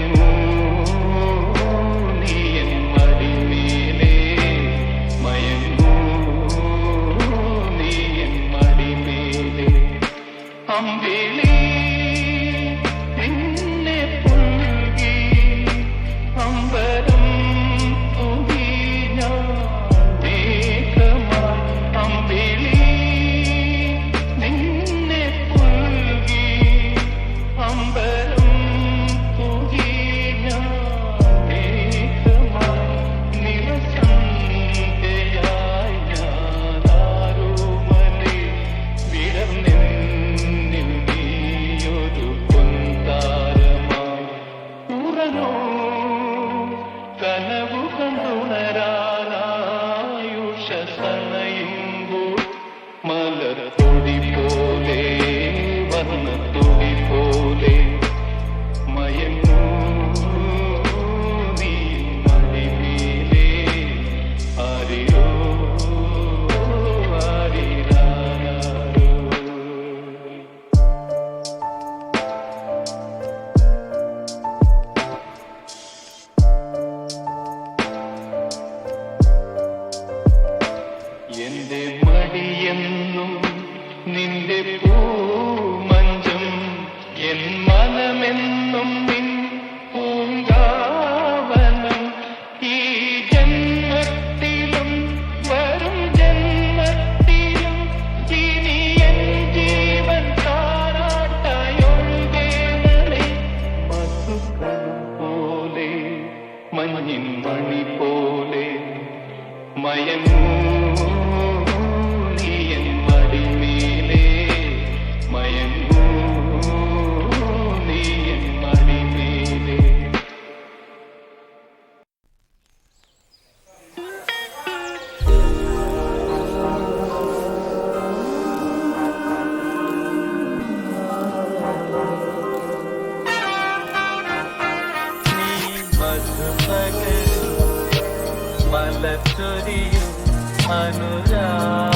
you. മലർച്ചൊരിയും അനുരാ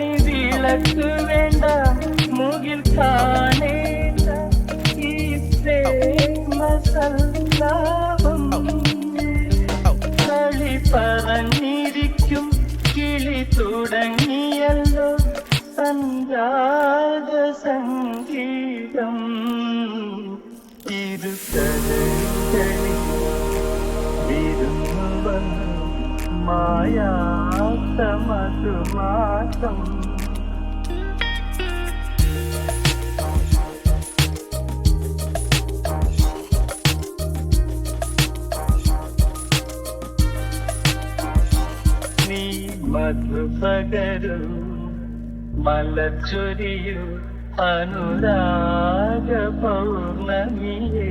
കണ്ണി വിളക്ക് വേണ്ട മുകിൽ കാണേണ്ട ഈ പ്രേമസല്ലാപം കളി പറഞ്ഞിരിക്കും കിളി തുടങ്ങിയല്ലോ സഞ്ജാത സംഗീതം. ഇരുത്തലി വിരുന്നു വന്നു മായാത്തമതുമാസം പകരൂ മലച്ചൊരിയൂ അനുരാഗ പൗർണമിയേ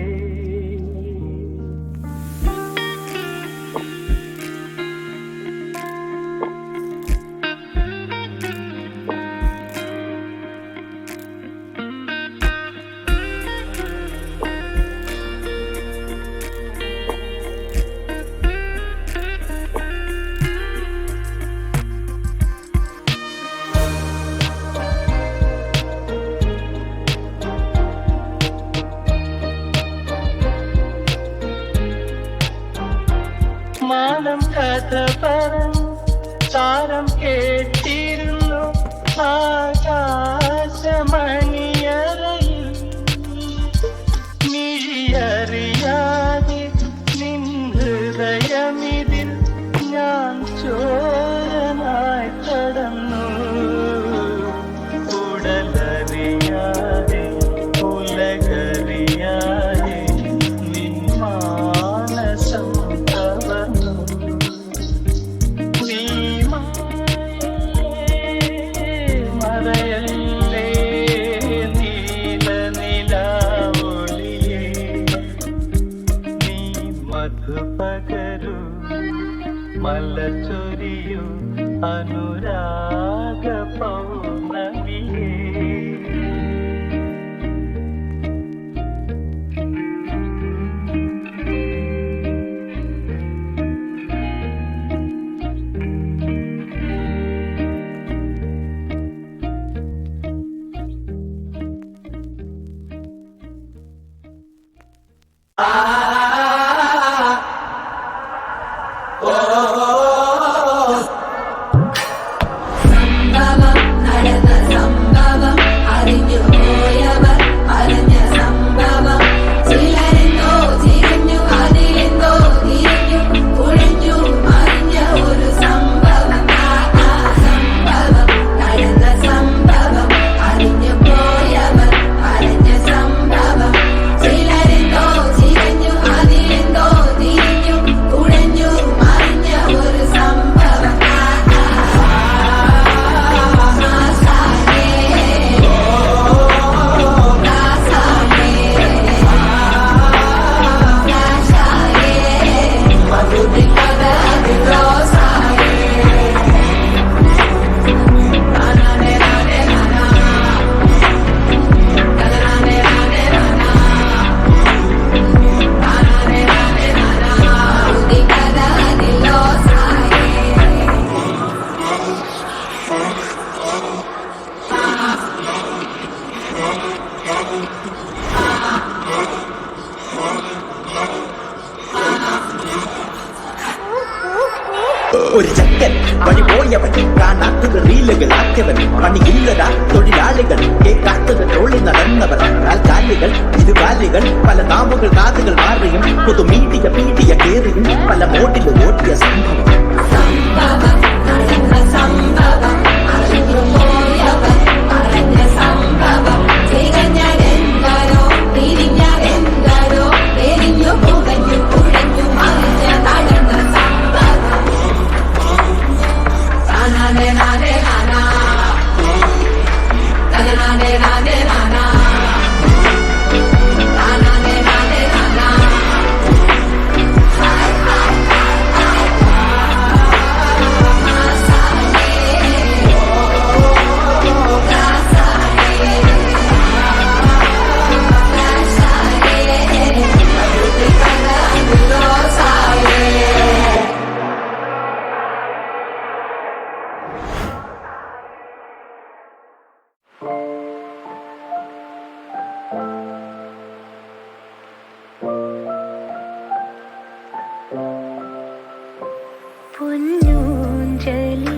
പൊന്നൂഞ്ചലി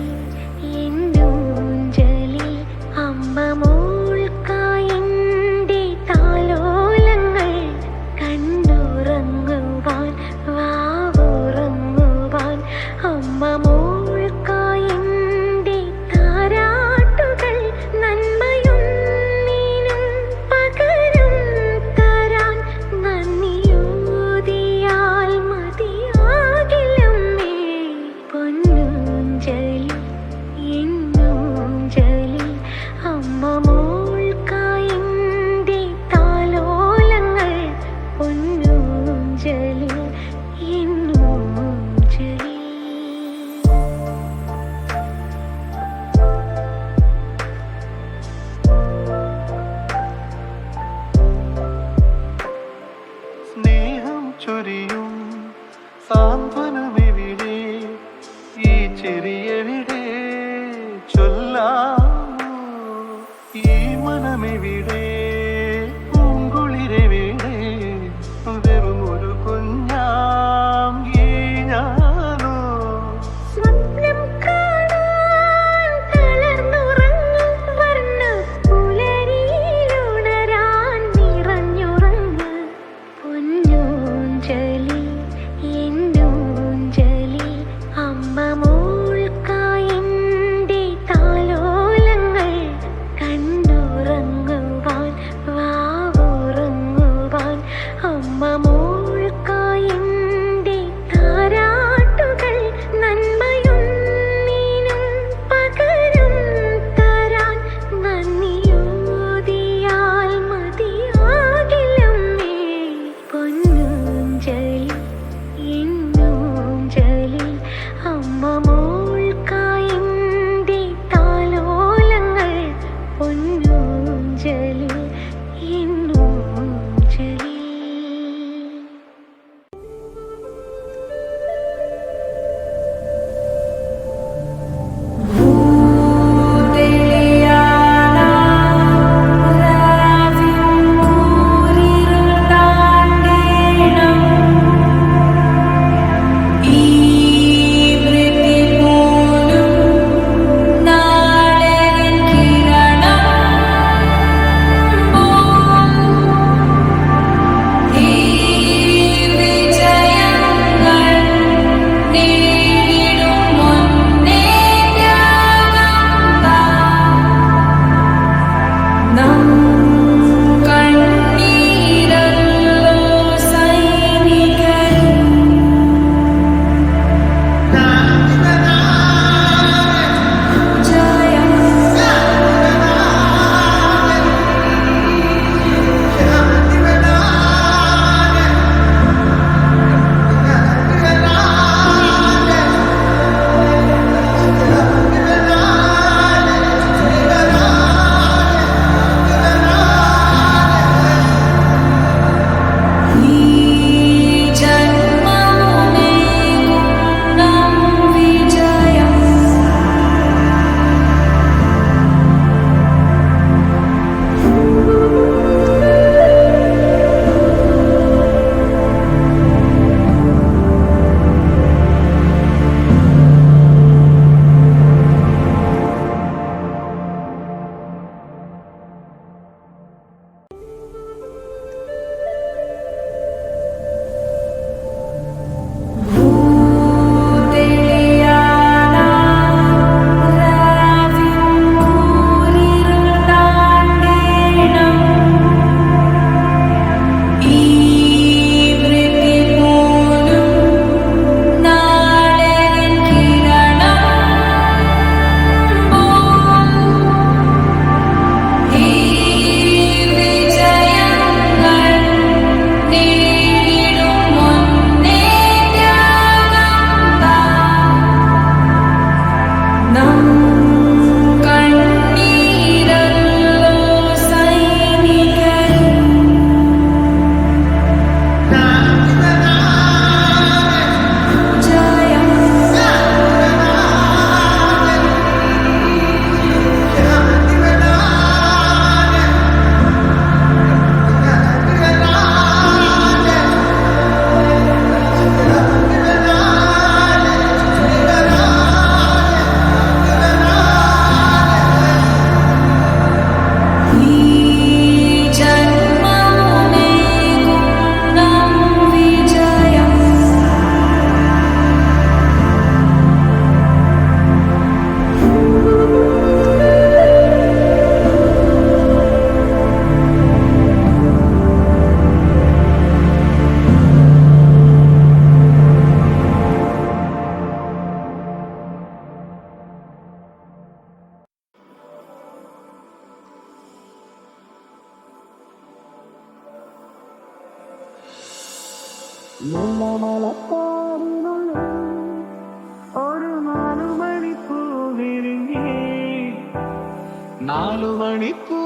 നാലുമണിപ്പൂ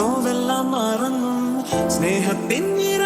നോവെല്ലാം മറന്നും സ്നേഹത്തിൻ ഇറ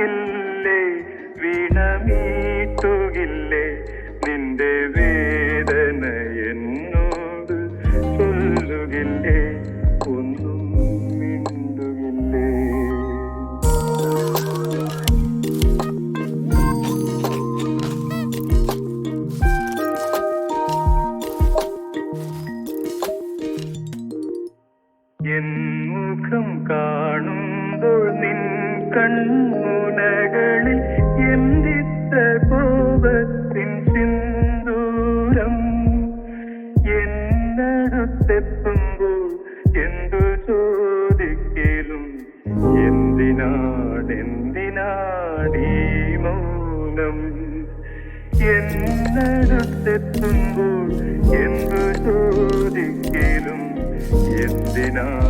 നെഞ്ചില്ലേ വീണ മുഹബത്തിൻ സിന്ദൂരം എന്നടുത്തെത്തുമ്പോൾ എന്തു ചോദിക്കലും എന്തിനാണെന്തിനാടീ മൗനം? എന്നടുത്തെത്തുമ്പോൾ എന്തു ചോദിക്കലും എന്തിനാണെന്തിനാണീ